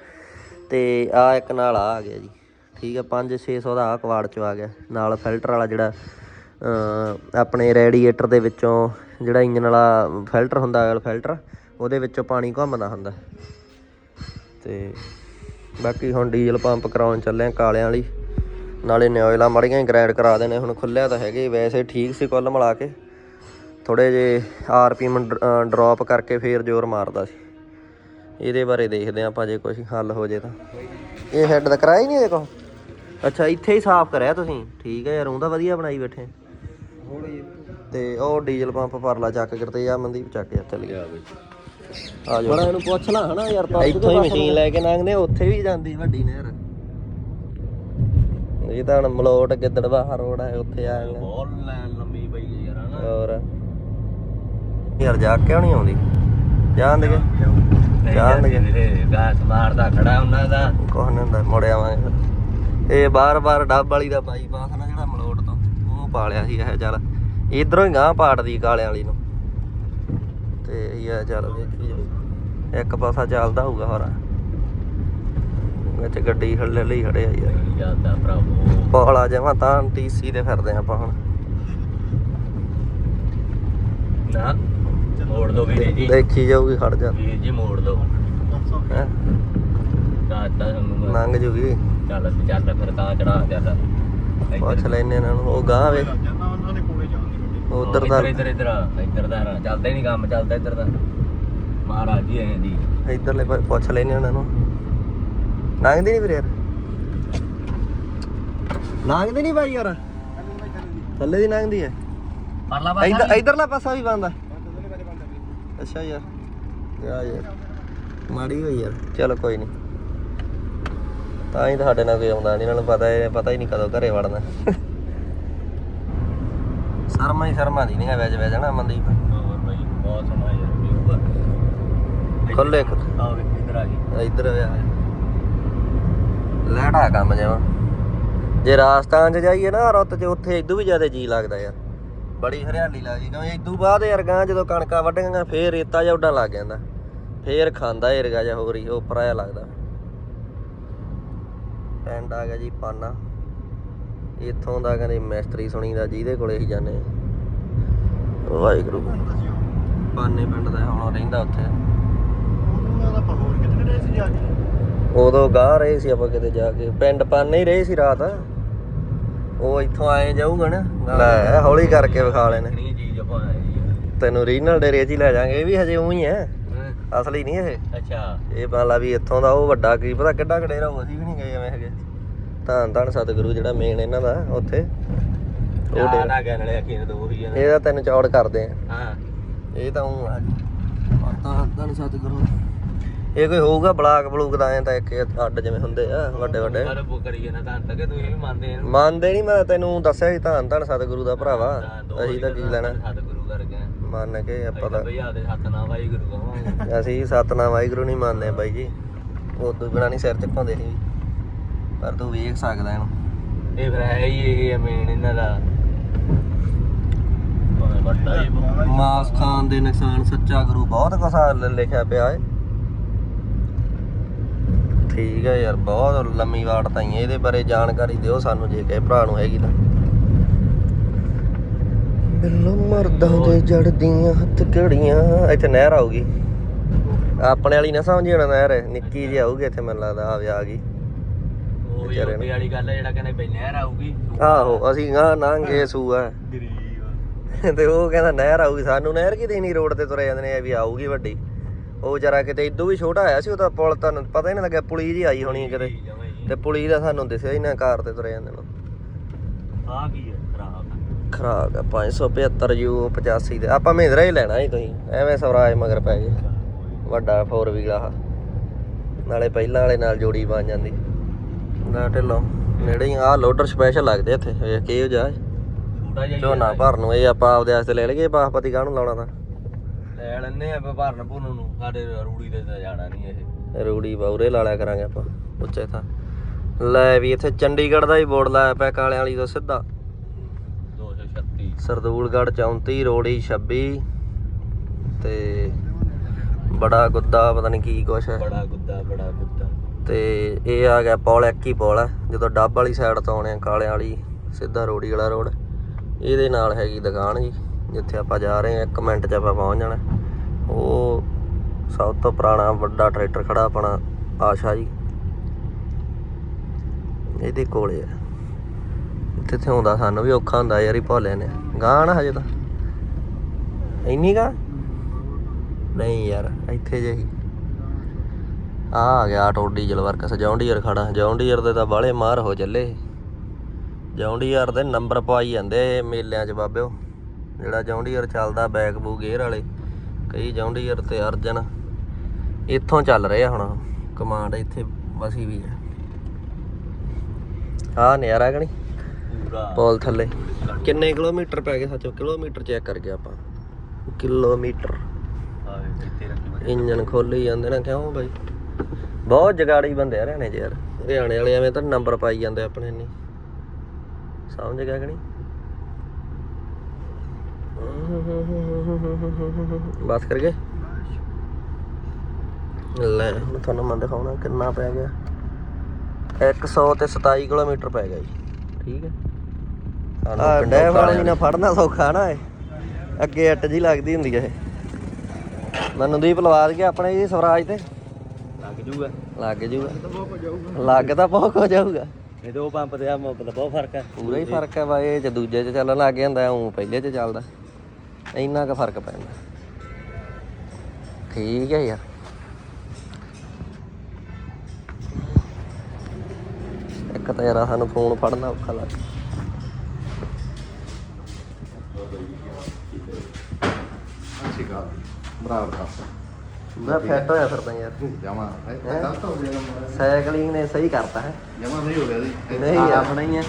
ਤੇ ਆ ਇੱਕ ਨਾਲ ਆ ਆ ਗਿਆ ਜੀ। ਠੀਕ ਹੈ 5 600 ਦਾ ਆ ਕਵਾੜ ਚੋਂ ਆ ਗਿਆ। ਨਾਲ ਫਿਲਟਰ ਵਾਲਾ ਜਿਹੜਾ ਅਮ ਆਪਣੇ ਰੈਡੀਏਟਰ ਦੇ ਵਿੱਚੋਂ ਜਿਹੜਾ ਇੰਜਨ ਵਾਲਾ ਫਿਲਟਰ ਹੁੰਦਾ ਆਇਲ ਫਿਲਟਰ ਉਹਦੇ ਵਿੱਚੋਂ ਪਾਣੀ ਘੁੰਮਦਾ ਹੁੰਦਾ। ਤੇ ਬਾਕੀ ਹੁਣ ਡੀਜ਼ਲ ਪੰਪ ਕਰਾਉਣ ਚੱਲੇ ਆ ਕਾਲਿਆਂ ਵਾਲੀ। ਨਾਲੇ ਨਿਓਇਲਾਂ ਮੜੀਆਂ ਹੀ ਗ੍ਰਾਈਂਡ ਕਰਾ ਦੇਣੇ ਹੁਣ ਖੁੱਲਿਆ ਤਾਂ ਹੈਗੇ ਵੈਸੇ ਠੀਕ ਸੀ ਕੁੱਲ ਮਿਲਾ ਕੇ। ਥੋੜੇ ਜੇ ਆਰਪੀਐਮ ਡ੍ਰੌਪ ਕਰਕੇ ਫੇਰ ਜ਼ੋਰ ਮਾਰਦਾ ਸੀ। ਇਹਦੇ ਬਾਰੇ ਦੇਖਦੇ ਆਪਾਂ ਜੇ ਕੁਝ ਹੱਲ ਹੋ ਜੇ ਤਾਂ। ਇਹ ਹੈਡ ਦਾ ਕਰਾਇਆ ਹੀ ਨਹੀਂ ਦੇਖੋ ਅੱਛਾ ਇੱਥੇ ਹੀ ਸਾਫ਼ ਕਰਿਆ ਤੁਸੀਂ? ਠੀਕ ਹੈ ਯਾਰ ਉਹ ਤਾਂ ਵਧੀਆ ਬਣਾਈ ਬੈਠੇ। ਤੇ ਉਹ ਡੀਜ਼ਲ ਪੰਪ ਪਰਲਾ ਚੱਕ ਕਰਤੇ ਆ ਮਨਦੀਪ ਚੱਕ ਯਾਰ ਚੱਲ ਗਿਆ। ਆ ਜਾ ਬੜਾ ਇਹਨੂੰ ਪੁੱਛ ਲਾ ਹਨਾ ਯਾਰ ਤਾਂ ਇੱਥੋਂ ਹੀ ਮਸ਼ੀਨ ਲੈ ਕੇ ਲੰਘਦੇ ਉੱਥੇ ਵੀ ਜਾਂਦੀ ਵੱਡੀ ਨਹਿਰ। ਇਹ ਤਾਂ ਹੁਣ ਮਲੋਟ ਗਿੱਦੜਵਾ ਰੋਡ ਹੈ ਉੱਥੇ ਆ ਜਾਣਾ ਬਹੁਤ ਲੰਮੀ ਪਈ ਹੈ ਯਾਰ ਹਨਾ। ਹੋਰ। ਯਾਰ ਜਾ ਕਿਉਂ ਨਹੀਂ ਆਉਂਦੀ? ਜਾਣ ਦੇ ਜਾਣ ਦੇ ਗਾਸ ਮਾਰਦਾ ਖੜਾ ਉਹਨਾਂ ਦਾ। ਕੁਛ ਨਹੀਂ ਹੁੰਦਾ ਮੁੜ ਆਵਾਂਗੇ ਫਿਰ। ਇਹ ਬਾਰ-ਬਾਰ ਡੱਬ ਵਾਲੀ ਦਾ ਬਾਈਪਾਸ ਨਾ ਜਿਹੜਾ ਮਲੋਟ ਤੋਂ। ਉਹ ਪਾਲਿਆ ਸੀ ਇਹ ਚੱਲ। ਇਧਰੋਂ ਹੀ ਗਾਂ ਪਾੜਦੀ ਕਾਲਿਆਂ ਵਾਲੀ ਨੂੰ। ਤੇ ਇਹ ਆ ਚੱਲ ਵੇਖੀ ਜਾਓ ਇੱਕ ਪਾਸਾ ਚੱਲਦਾ ਹੋਊਗਾ ਹੋਰਾ ਵਿੱਚ ਗੱਡੀ ਹੱਲੇ ਲਈ ਖੜੇ ਆ ਯਾਰ। ਜਾਂਦਾ ਭਰਾਵੋ। ਪੌਲਾ ਜਮਾ ਤਾਂ ਟੀਸੀ ਤੇ ਫਿਰਦੇ ਆਪਾਂ ਹੁਣ। ਨਾ ਮੋੜ ਦੋ ਵੀਰੇ ਜੀ। ਦੇਖੀ ਜਾਊਗੀ ਖੜ ਜਾ। ਵੀਰ ਜੀ ਮੋੜ ਦੋ ਹੈਂ? ਦਾਤਾ ਸਾਨੂੰ ਲੰਘ ਜੂਗੀ। ਚੱਲ ਚੱਲ ਫਿਰ ਤਾਂ ਚੜਾ ਚੱਲ। ਪੁੱਛ ਲੈਨੇ ਇਹਨਾਂ ਨੂੰ। ਉਹ ਗਾਂ ਵੇ। ਉਧਰ ਦਾ। ਇੱਧਰ ਇੱਧਰ ਇੱਧਰ ਇੱਧਰ ਦਾ ਨਾ, ਚੱਲਦਾ ਹੀ ਨਹੀਂ ਕੰਮ ਚੱਲਦਾ ਇੱਧਰ ਦਾ। ਮਹਾਰਾਜ ਜੀ ਐਂ ਦੀ। ਇਧਰਲੇ ਪਾਸੇ ਪੁੱਛ ਲੈਨੇ ਉਹਨਾਂ ਨੂੰ। ਲੰਘਦੀ ਨਹੀਂ ਵੀਰੇ ਯਾਰ। ਲੰਘਦੀ ਨਹੀਂ ਬਾਈ ਯਾਰ। ਥੱਲੇ ਦੀ ਲੰਘਦੀ ਹੈ ਪਰਲਾ ਇਧਰ ਇਧਰਲਾ ਪਾਸਾ ਵੀ ਬੰਦ ਆ। ਅੱਛਾ ਯਾਰ। ਯਾ ਯਾਰ। ਮਾੜੀ ਹੋਈ ਯਾਰ। ਚਲੋ ਕੋਈ ਨਹੀਂ। ਤਾਂ ਹੀ ਤੁਹਾਡੇ ਨਾਲ ਕੋਈ ਆਉਂਦਾ ਨਹੀਂ ਇਹਨਾਂ ਨੂੰ ਪਤਾ ਇਹ ਪਤਾ ਹੀ ਨਹੀਂ ਕਦੋਂ ਘਰੇ ਵੜਨਾ। ਸ਼ਰਮਾ ਹੀ ਸ਼ਰਮਾ ਦੀ ਨਹੀਂ ਵੈਜ ਵੈਜ ਨਾ ਮਨਦੀਪ ਹੋਰ ਬਾਈ ਬਹੁਤ ਸੋਹਣਾ ਯਾਰ ਵੀਊ ਆ ਖੁੱਲੇ ਆ ਵੇਖ ਇੱਧਰ ਆ ਗਈ। ਇੱਧਰ ਆ ਲੈੜਾ ਕੰਮ ਜਿਹਾ ਜੇ ਰਾਜਸਥਾਨ ਚ ਜਾਈਏ ਨਾ ਰੁੱਤ ਚ ਉੱਥੇ ਇਦੋਂ ਵੀ ਜ਼ਿਆਦਾ ਜੀ ਲੱਗਦਾ ਯਾਰ। ਬੜੀ ਹਰਿਆਲੀ ਲੱਗਦੀ ਕਿਉਂਕਿ ਇਦੋਂ ਬਾਅਦ ਯਾਰ ਗਾਂ ਜਦੋਂ ਕਣਕਾਂ ਵੱਢੀਆਂ ਫੇਰ ਰੇਤਾ ਜਿਹਾ ਉੱਡਣ ਲੱਗ ਜਾਂਦਾ। ਫੇਰ ਖਾਂਦਾ ਏਰਗਾ ਜਿਹਾ ਹੋਰ ਹੀ ਉੱਪਰ ਆਇਆ ਲੱਗਦਾ। ਪਿੰਡ ਆ ਗਿਆ ਜੀ ਪਾਨਾ। ਇੱਥੋਂ ਦਾ ਕਹਿੰਦੇ ਮਿਸਤਰੀ ਸੁਣੀ ਦਾ ਜਿਹਦੇ ਕੋਲੇ ਹੀ ਜਾਂਦੇ। ਵਾਹਿਗੁਰੂ। ਪਾਨੇ ਪਿੰਡ ਦਾ ਹੁਣ ਰਹਿੰਦਾ ਉੱਥੇ। ਉਦੋਂ ਗਾਹ ਰਹੇ ਸੀ ਆਪਾਂ ਕਿਤੇ ਜਾ ਕੇ। ਪਿੰਡ ਪਾਨੇ ਹੀ ਰਹੇ ਸੀ ਰਾਤ। ਉਹ ਇੱਥੋਂ ਆਏ ਜਾਊਗਾ ਨਾ। ਲੈ ਹੌਲੀ ਕਰਕੇ ਵਿਖਾ ਲੈਣੇ। ਤੈਨੂੰ ਰੀਜਨਲ ਡੇਰੇ 'ਚ ਹੀ ਲੈ ਜਾਾਂਗੇ ਇਹ ਵੀ ਹਜੇ ਉਹੀ ਹੈ। ਅਸਲੀ ਨਹੀਂ ਇਹ। ਅੱਛਾ। ਇਹ ਮੰਨ ਲਾ ਵੀ ਇੱਥੋਂ ਦਾ ਉਹ ਵੱਡਾ ਕੀ ਪਤਾ ਕਿੱਡਾ ਕਡੇਰਾ ਉਹ ਅਸੀਂ ਵੀ ਨਹੀਂ ਗਏ। ਧੰਨ ਧੰਨ ਸਤਿਗੁਰੂ ਜਿਹੜਾ ਮੇਨ ਇਹਨਾਂ ਦਾ ਉੱਥੇ। ਉਹ ਉਹ ਡੇਰਾ। ਨਾ ਕਹਿਣ ਵਾਲੇ ਅਖੀਰ ਦੋ ਹੀ ਆ। ਇਹਦਾ ਤਿੰਨ ਚੌੜ ਕਰਦੇ ਆ। ਹਾਂ। ਇਹ ਤਾਂ ਉਹ ਆ ਧੰਨ ਧੰਨ ਸਤਿਗੁਰੂ। ਇਹ ਕੋਈ ਹੋਊਗਾ ਬਲਾਕ ਬਲੂਕ ਦਾ ਐ ਤਾਂ ਇੱਕ ਅੱਡ ਜਿਵੇਂ ਹੁੰਦੇ ਆ ਵੱਡੇ ਵੱਡੇ। ਪਰ ਬੁੱਕ ਕਰੀਏ ਨਾ ਤਾਂ ਤੱਕ ਤੁਸੀਂ ਵੀ ਮੰਨਦੇ ਆ ਮੰਨਦੇ ਨਹੀਂ ਮੈਂ ਤੈਨੂੰ ਦੱਸਿਆ ਸੀ ਧੰਨ ਧੰਨ ਸਤਿਗੁਰੂ ਦਾ ਭਰਾਵਾ। ਅਸੀਂ ਤਾਂ ਕੀ ਲੈਣਾ? ਸਤ ਗੁਰੂ ਕਰਕੇ। ਮੰਨ ਕੇ ਆਪਾਂ ਤਾਂ ਭਈਆ ਦੇ ਹੱਥ ਨਾ ਵਾਈ ਗੁਰੂ ਕਹਾਂਗੇ। ਅਸੀਂ ਸਤਨਾਮ ਵਾਹਿਗੁਰੂ ਨਹੀਂ ਮੰਨਦੇ ਬਾਈ ਜੀ। ਉਦੋਂ ਬਿਨਾ ਨਹੀਂ ਸਿਰ ਚੱਕਾਉਂਦੇ ਸੀ। ਪਰ ਤੂੰ ਵੇਖ ਸਕਦਾ ਇਹਨੂੰ। ਇਹ ਫਿਰ ਹੈ ਹੀ ਇਹ ਹੈ ਮੇਨ ਇਹਨਾਂ ਦਾ। ਭਾਵੇਂ ਵੱਡਾ ਹੀ ਭਾਵੇਂ ਮਾਸ ਖਾਨ ਦੇ ਨੁਕਸਾਨ ਸੱਚਾ ਗੁਰੂ ਬਹੁਤ ਲ- ਲਿਖਿਆ ਪਿਆ ਏ। ਠੀਕ ਹੈ ਯਾਰ ਬਹੁਤ ਲੰਮੀ ਵਾਟ ਤਾਂ ਹੀ ਹੈ, ਇਹਦੇ ਬਾਰੇ ਜਾਣਕਾਰੀ ਦਿਓ ਸਾਨੂੰ ਜੇ ਕਿਸੇ ਭਰਾ ਨੂੰ ਹੈਗੀ ਤਾਂ। ਬਿੱਲੋ ਮਰਦਾਂ ਦੇ ਜੜਦੀਆਂ ਹੱਥ ਘੜੀਆਂ। ਇੱਥੇ ਨਹਿਰ ਆਊਗੀ। ਆਪਣੇ ਵਾਲੀ ਨਾ ਸਮਝੀ ਹੋਣਾ ਨਹਿਰ ਨਿੱਕੀ ਜਿਹੀ ਆਊਗੀ ਇੱਥੇ ਮੈਨੂੰ ਲੱਗਦਾ ਆ ਵੀ ਆ ਗਈ। ਉਹ ਵਿਚਾਰੇ ਯੂਪੀ ਵਾਲੀ ਗੱਲ ਹੈ ਜਿਹੜਾ ਕਹਿੰਦੇ ਬਈ ਨਹਿਰ ਆਊਗੀ। ਆਹੋ ਅਸੀਂ ਗਾਂ ਨਾਂਗੇ ਸੂਆ ਗਰੀਬ। ਤੇ ਉਹ ਕਹਿੰਦਾ ਨਹਿਰ ਆਊਗੀ ਸਾਨੂੰ ਨਹਿਰ ਕੀ ਦੇਣੀ ਰੋਡ ਤੇ ਤੁਰੇ ਜਾਂਦੇ ਨੇ ਇਹ ਵੀ ਆਊਗੀ ਵੱਡੀ। ਉਹ ਵਿਚਾਰਾ ਕਿਤੇ ਇਦੋਂ ਵੀ ਛੋਟਾ ਆਇਆ ਸੀ ਉਹ ਤਾਂ ਪੁਲ ਤੁਹਾਨੂੰ ਪਤਾ ਹੀ ਨਹੀਂ ਲੱਗਿਆ ਪੁਲੀ ਜੀ ਆਈ ਹੋਣੀ ਕਿਤੇ। ਤੇ ਪੁਲੀ ਦਾ ਸਾਨੂੰ ਦਿਸਿਆ ਹੀ ਨਾ ਕਾਰ ਤੇ ਤੁਰੇ ਜਾਂਦੇ ਨੂੰ। ਆ ਕੀ ਹੈ ਖਰਾਬ। ਖਰਾਬ ਆ 575 ਯੂ 85 ਦੇ। ਆਪਾਂ ਮਹਿੰਦਰਾ ਹੀ ਲੈਣਾ ਸੀ ਤੁਸੀਂ ਐਵੇਂ ਸਵਰਾਜ ਮਗਰ ਪੈ ਗਏ। ਵੱਡਾ 4 ਵੀਲ ਆਹ। ਨਾਲੇ ਪਹਿਲਾਂ ਵਾਲੇ ਨਾਲ ਜੋੜੀ ਬਣ ਜਾਂਦੀ। ਨਾ ਢਿੱਲੋਂ। ਨੇੜੇ ਹੀ ਆ ਲੋਡਰ ਸਪੈਸ਼ਲ ਲੱਗਦੇ ਇੱਥੇ ਵੇਖ ਕੇ ਉਹ ਜਾ। ਛੋਟਾ ਜਿਹਾ ਹੀ ਝੋਨਾ ਭਰਨ ਨੂੰ ਇਹ ਆਪਾਂ ਆਪਦੇ ਵਾਸਤੇ ਲੈ ਲਈਏ ਬਾਸਪਤੀ ਕਾਹਨੂੰ ਲਾਉਣਾ ਤਾਂ। ਲੈ ਲੈਣੇ ਆ ਭਰਨ ਭੁਰਨ ਨੂੰ ਸਾਡੇ ਰੂੜੀ ਤੇ ਤਾਂ ਜਾਣਾ ਨਹੀਂ ਇਹ। ਰੂੜੀ ਬਾਉਰੇ ਲਾ ਲਿਆ ਕਰਾਂਗੇ ਆਪਾਂ ਉੱਚੇ ਥਾਂ। ਲੈ ਵੀ ਇੱਥੇ ਚੰਡੀਗੜ੍ਹ ਦਾ ਹੀ ਬੋਰਡ ਲਾਇਆ ਪਿਆ ਕਾਲਿਆਂ ਵਾਲੀ ਤੋਂ ਸਿੱਧਾ। 236 ਸਰਦੂਲਗੜ੍ਹ 34 ਰੋੜੀ 26 ਤੇ ਬੜਾ ਗੁੱਦਾ ਪਤਾ ਨਹੀਂ ਕੀ ਕੁਛ ਹੈ। ਬੜਾ ਗੁੱਦਾ ਬੜਾ ਗੁੱਦਾ। ਤੇ ਇਹ ਆ ਗਿਆ ਪੌਲ ਇੱਕ ਹੀ ਪੌਲ ਹੈ ਜਦੋਂ ਡੱਬ ਵਾਲੀ ਸਾਈਡ ਤੋਂ ਆਉਣੇ ਆ, ਕਾਲਿਆਂ ਵਾਲੀ, ਸਿੱਧਾ ਰੋੜੀ ਵਾਲਾ ਰੋਡ। ਇਹਦੇ ਨਾਲ ਹੈਗੀ ਦੁਕਾਨ ਜੀ, ਜਿੱਥੇ ਆਪਾਂ ਜਾ ਰਹੇ ਹਾਂ 1 ਮਿੰਟ 'ਚ ਆਪਾਂ ਪਹੁੰਚ ਜਾਣਾ। ਉਹ ਸਭ ਤੋਂ ਪੁਰਾਣਾ ਵੱਡਾ ਟਰੈਕਟਰ ਖੜਾ ਆਪਣਾ, ਆਸ਼ਾ ਜੀ। ਇਹਦੇ ਕੋਲੇ ਆ। ਇੱਥੇ ਤੇ ਆਉਂਦਾ ਸਾਨੂੰ ਵੀ ਔਖਾ ਹੁੰਦਾ ਯਾਰ ਹੀ ਭੋਲੇ ਨੇ। ਗਾਂ ਹਜੇ ਤਾਂ। ਇੰਨੀ ਗਾ ਨਹੀਂ ਯਾਰ, ਇੱਥੇ ਜੇ ਆ ਆ ਗਿਆ auto diesel works John Deere ਖੜਾ। ਜੌਂਡੀਅਰ ਦੇ ਤਾਂ ਬਾਲੇ ਮਾਰ ਹੋ ਚੱਲੇ। ਜੌਂਡੀਅਰ ਦੇ ਨੰਬਰ ਪਵਾਈ ਜਾਂਦੇ ਮੇਲਿਆਂ 'ਚ ਬਾਬਿਓ। ਜਿਹੜਾ ਜੌਂਡੀਅਰ ਚੱਲਦਾ ਬੈਕ ਬੂ ਗੇਅਰ ਵਾਲੇ ਕਈ ਜੌਂਡੀਅਰ ਤੇ ਅਰਜਨ। ਇੱਥੋਂ ਚੱਲ ਰਹੇ ਆ ਹੁਣ ਕਮਾਂਡ ਇੱਥੇ ਵਸੀ ਵੀ ਹੈ ਆ ਨਿਆਰਾ ਕਣੀ ਪੌਲ ਥੱਲੇ। ਕਿੰਨੇ ਕਿਲੋਮੀਟਰ ਪੈ ਗਏ ਸੱਚੋ? ਕਿਲੋਮੀਟਰ ਚੈੱਕ ਕਰ ਗਿਆ ਆਪਾਂ। ਕਿਲੋਮੀਟਰ। ਇੰਜਨ ਖੋਲੀ ਜਾਂਦੇ ਨਾ ਕਿਉਂ ਬਾਈ? ਬਹੁਤ ਜਗਾੜੀ ਬੰਦੇ ਆ ਹਰਿਆਣੇ 'ਚ ਯਾਰ। ਹਰਿਆਣੇ ਵਾਲੇ ਐਵੇਂ ਤਾਂ ਨੰਬਰ ਪਾਈ ਜਾਂਦੇ ਆਪਣੇ ਨਹੀਂ ਸਮਝ ਗਿਆ ਕਿ ਨਹੀਂ? ਬਸ ਕਰ ਗਏ? ਲੈ। ਹੁਣ ਤੁਹਾਨੂੰ ਮੈਂ ਦਿਖਾਉਣਾ ਕਿੰਨਾ ਪੈ ਗਿਆ। 100 ਤੇ 27 ਕਿਲੋਮੀਟਰ ਪੈ ਗਿਆ ਜੀ। ਠੀਕ ਹੈ? ਸਾਨੂੰ ਪਿੰਡੇ ਵਾਲੇ ਨਾ ਫੜਨਾ ਸੌਖਾ ਨਾ ਇਹ। ਅੱਗੇ ਅੱਟ ਜੀ ਲੱਗਦੀ ਹੁੰਦੀ ਹੈ ਇਹ। ਮਨਦੀਪ ਲਵਾ ਦਈਏ ਆਪਣੇ ਜੀ ਸਵਰਾਜ ਤੇ। ਲੱਗ ਜੂਗਾ ਲੱਗ ਜੂਗਾ ਲੱਗ ਤਾਂ ਬਹੁਤ ਹੋ ਜਾਊਗਾ। ਇਹ ਦੋ ਪੰਪ ਤੇ ਆ ਦਾ ਬਹੁਤ ਫ਼ਰਕ ਹੈ ਪੂਰਾ ਹੀ ਫ਼ਰਕ ਹੈ ਬਾਈ ਇਹ ਚ ਦੂਜੇ ਚ ਚੱਲਣ ਲੱਗ ਜਾਂਦਾ ਉਹ ਪਹਿਲੇ ਚ ਚੱਲਦਾ। ਇੰਨਾ ਕੁ ਫ਼ਰਕ ਪੈਂਦਾ। ਠੀਕ ਹੈ ਯਾਰ। ਇੱਕ ਤਾਂ ਯਾਰ ਸਾਨੂੰ ਫੋਨ ਫੜਨਾ ਔਖਾ ਲੱਗ ਅੱਛਾ ਬਰਾਬਰ ਪੂਰਾ ਫਿੱਟ ਹੋਇਆ ਫਿਰਦਾ ਯਾਰ। ਜਮਾ? ਗਲਤ ਹੋ? ਗਿਆ ਨੰਬਰ ਸਾਈਕਲਿੰਗ ਨੇ ਸਹੀ ਕਰਤਾ ਹੈ। ਜਮਾ ਨਹੀਂ ਹੋ ਰਿਹਾ ਜੀ। ਨਹੀਂ ਆਪਣਾ ਹੀ ਹੈ।